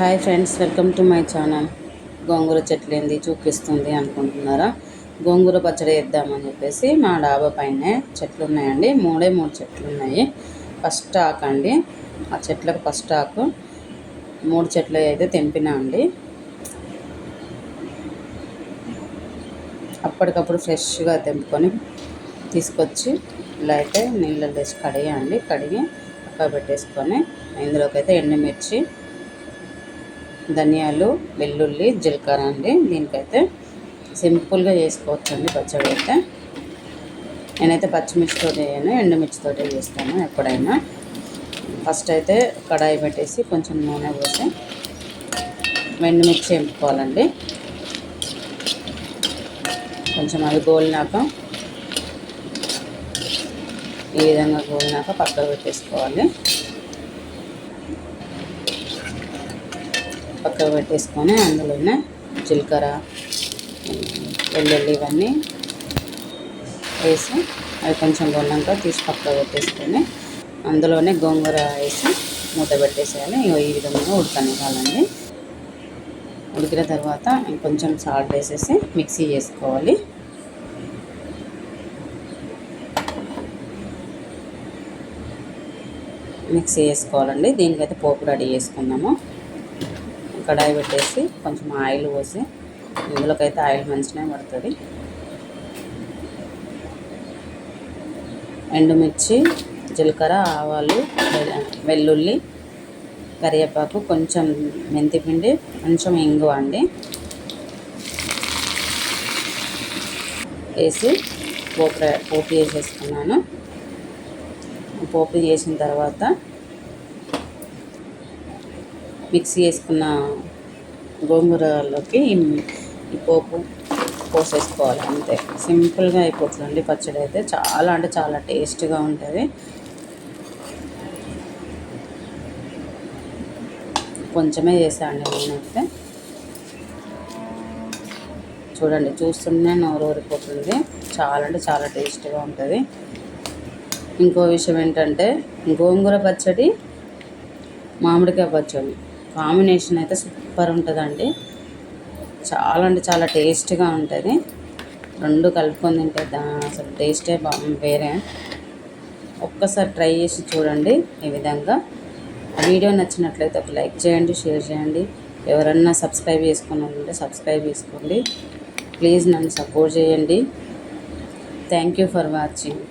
Hi friends welcome to my channel. గోంగూర చెట్లు ఏంది చూపిస్తుంది అనుకుంటున్నారా? గోంగూర పచ్చడి వేద్దామని చెప్పేసి మా డాబా పైన చెట్లు ఉన్నాయండి మూడే మూడు చెట్లు ఉన్నాయి ఫస్ట్ ఆకు అండి. ఆ చెట్లకు ఫస్ట్ ఆకు. మూడు చెట్లు అయితే తెంపినా అండి. అప్పటికప్పుడు ఫ్రెష్గా తెంపుకొని తీసుకొచ్చి ఇలా అయితే నీళ్ళలో వేసి కడిగాండి కడిగి పక్క పెట్టేసుకొని ఇందులోకి అయితే ఎండుమిర్చి ధనియాలు వెల్లుల్లి జీలకర్ర అండి. దీనికైతే సింపుల్గా చేసుకోవచ్చు అండి పచ్చడి అయితే నేనైతే పచ్చిమిర్చితో చేయను ఎండుమిర్చితో చేస్తాను ఎప్పుడైనా. ఫస్ట్ అయితే కడాయి పెట్టేసి కొంచెం నూనె పోసి ఎండుమిర్చి ఎంపుకోవాలండి. కొంచెం అది గోలినాక ఈ విధంగా గోలినాక పక్కకు పెట్టేసుకోవాలి. పక్కకు పెట్టేసుకొని అందులోనే జీలకర్ర వెల్లుల్లి ఇవన్నీ వేసి అవి కొంచెం కొన్నాక తీసి పక్కకు పెట్టేసుకొని అందులోనే గోంగూర వేసి మూత పెట్టేసేయాలి. ఈ విధంగా ఉడకనివ్వాలండి. ఉడికిన తర్వాత కొంచెం సాల్ట్ వేసేసి మిక్సీ చేసుకోవాలి. మిక్సీ వేసుకోవాలండి దీనికైతే పోపు రెడీ చేసుకుందాము. కడాయి పెట్టేసి కొంచెం ఆయిల్ పోసి ఇందులోకైతే ఆయిల్ మంచిగా పడుతుంది. ఎండుమిర్చి జీలకర్ర ఆవాలు వెల్లుల్లి కరివేపాకు కొంచెం మెంతిపిండి కొంచెం ఇంగువ అండి. వేసి పోపు పోపు చేసేసుకున్నాను పోపు చేసిన తర్వాత మిక్సీ వేసుకున్న గోంగూరలోకి ఈ పోపు పోసేసుకోవాలి అంతే. సింపుల్గా అయిపోతుందండి పచ్చడి అయితే చాలా అంటే చాలా టేస్ట్గా ఉంటుంది. కొంచెమే చేసాండి నేనైతే. చూడండి చూస్తుంటే నోరు ఊరిపోతుంది చాలా అంటే చాలా టేస్ట్గా ఉంటుంది. ఇంకో విషయం ఏంటంటే గోంగూర పచ్చడి మామిడికాయ పచ్చడి. కాంబినేషన్ అయితే సూపర్ ఉంటుందండి. చాలా అంటే చాలా టేస్ట్గా ఉంటుంది. రెండు కలుపుకొని తింటే దా అసలు టేస్టే బా వేరే. ఒక్కసారి ట్రై చేసి చూడండి ఈ విధంగా. వీడియో నచ్చినట్లయితే ఒక లైక్ చేయండి షేర్ చేయండి. ఎవరన్నా సబ్స్క్రైబ్ చేసుకుని ఉంటే సబ్స్క్రైబ్ చేసుకోండి. ప్లీజ్ నన్ను సపోర్ట్ చేయండి. Thank you for watching.